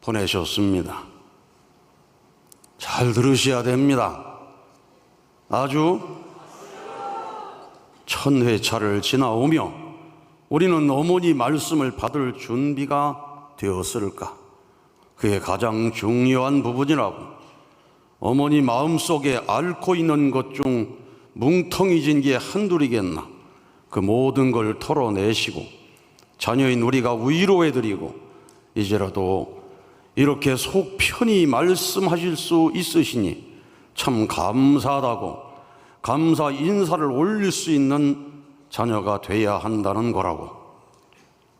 보내셨습니다. 잘 들으셔야 됩니다. 아주 천회차를 지나오며 우리는 어머니 말씀을 받을 준비가 되었을까? 그게 가장 중요한 부분이라고. 어머니 마음속에 앓고 있는 것 중 뭉텅이진 게 한둘이겠나. 그 모든 걸 털어내시고 자녀인 우리가 위로해드리고 이제라도 이렇게 속 편히 말씀하실 수 있으시니 참 감사하다고 감사 인사를 올릴 수 있는 자녀가 돼야 한다는 거라고.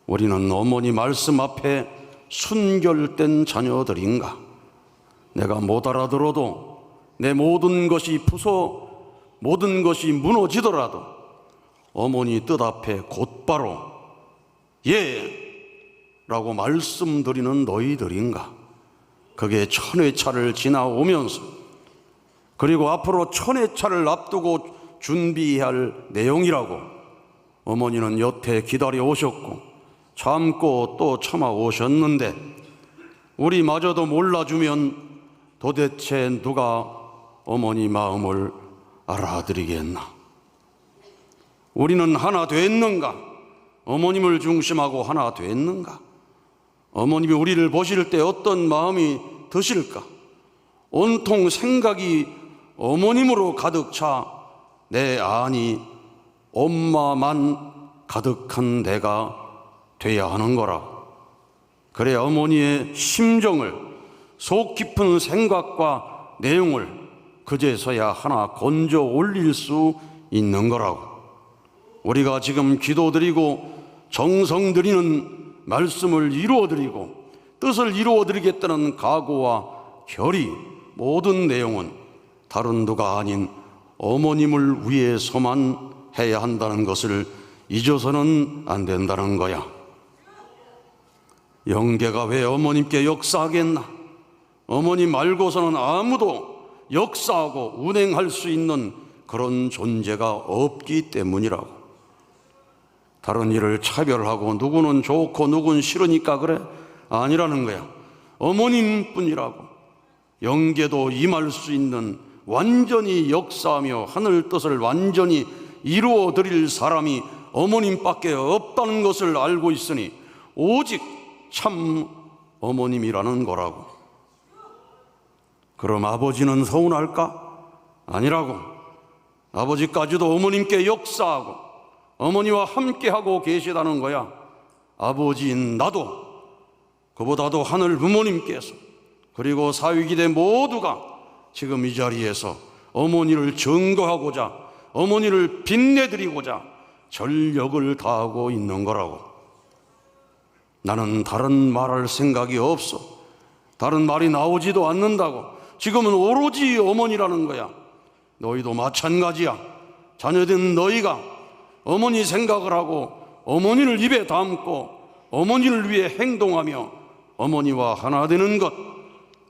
우리는 어머니 말씀 앞에 순결된 자녀들인가? 내가 못 알아들어도 내 모든 것이 부서 모든 것이 무너지더라도 어머니 뜻 앞에 곧바로 예! 라고 말씀드리는 너희들인가? 그게 천회차를 지나오면서 그리고 앞으로 천회차를 앞두고 준비할 내용이라고 어머니는 여태 기다려 오셨고 참고 또 참아 오셨는데 우리마저도 몰라주면 도대체 누가 어머니 마음을 알아들이겠나? 우리는 하나 됐는가? 어머님을 중심하고 하나 됐는가? 어머님이 우리를 보실 때 어떤 마음이 드실까? 온통 생각이 어머님으로 가득 차 내 안이 엄마만 가득한 내가 돼야 하는 거라. 그래 어머니의 심정을 속 깊은 생각과 내용을 그제서야 하나 건져 올릴 수 있는 거라고. 우리가 지금 기도드리고 정성 드리는 말씀을 이루어드리고 뜻을 이루어드리겠다는 각오와 결의 모든 내용은 다른 누가 아닌 어머님을 위해서만 해야 한다는 것을 잊어서는 안 된다는 거야. 영계가 왜 어머님께 역사하겠나? 어머니 말고서는 아무도 역사하고 운행할 수 있는 그런 존재가 없기 때문이라고. 다른 일을 차별하고 누구는 좋고 누구는 싫으니까 그래? 아니라는 거야. 어머님 뿐이라고. 영계도 임할 수 있는 완전히 역사하며 하늘 뜻을 완전히 이루어 드릴 사람이 어머님밖에 없다는 것을 알고 있으니 오직 참 어머님이라는 거라고. 그럼 아버지는 서운할까? 아니라고. 아버지까지도 어머님께 역사하고 어머니와 함께하고 계시다는 거야. 아버지인 나도 그보다도 하늘 부모님께서 그리고 사위기대 모두가 지금 이 자리에서 어머니를 증거하고자 어머니를 빛내드리고자 전력을 다하고 있는 거라고. 나는 다른 말할 생각이 없어. 다른 말이 나오지도 않는다고. 지금은 오로지 어머니라는 거야. 너희도 마찬가지야. 자녀된 너희가 어머니 생각을 하고 어머니를 입에 담고 어머니를 위해 행동하며 어머니와 하나 되는 것.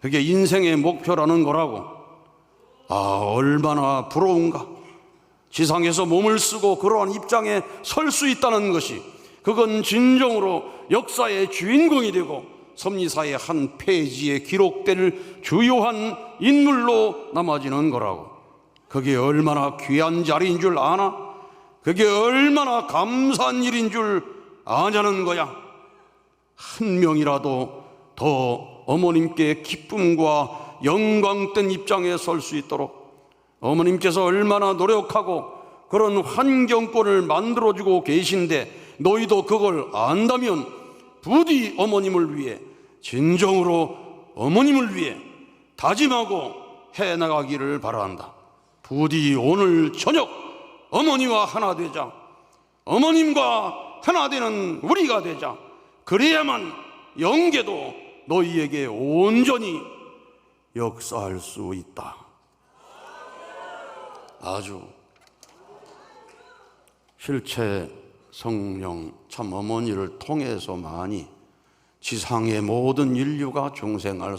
그게 인생의 목표라는 거라고. 아, 얼마나 부러운가. 지상에서 몸을 쓰고 그러한 입장에 설 수 있다는 것이 그건 진정으로 역사의 주인공이 되고 섭리사의 한 페이지에 기록될 주요한 인물로 남아지는 거라고. 그게 얼마나 귀한 자리인 줄 아나? 그게 얼마나 감사한 일인 줄 아냐는 거야. 한 명이라도 더 어머님께 기쁨과 영광된 입장에 설 수 있도록 어머님께서 얼마나 노력하고 그런 환경권을 만들어주고 계신데 너희도 그걸 안다면 부디 어머님을 위해 진정으로 어머님을 위해 다짐하고 해 나가기를 바란다. 부디 오늘 저녁 어머니와 하나 되자. 어머님과 하나 되는 우리가 되자. 그래야만 영계도 너희에게 온전히 역사할 수 있다. 아주 실체 성령 참 어머니를 통해서만이 지상의 모든 인류가 중생할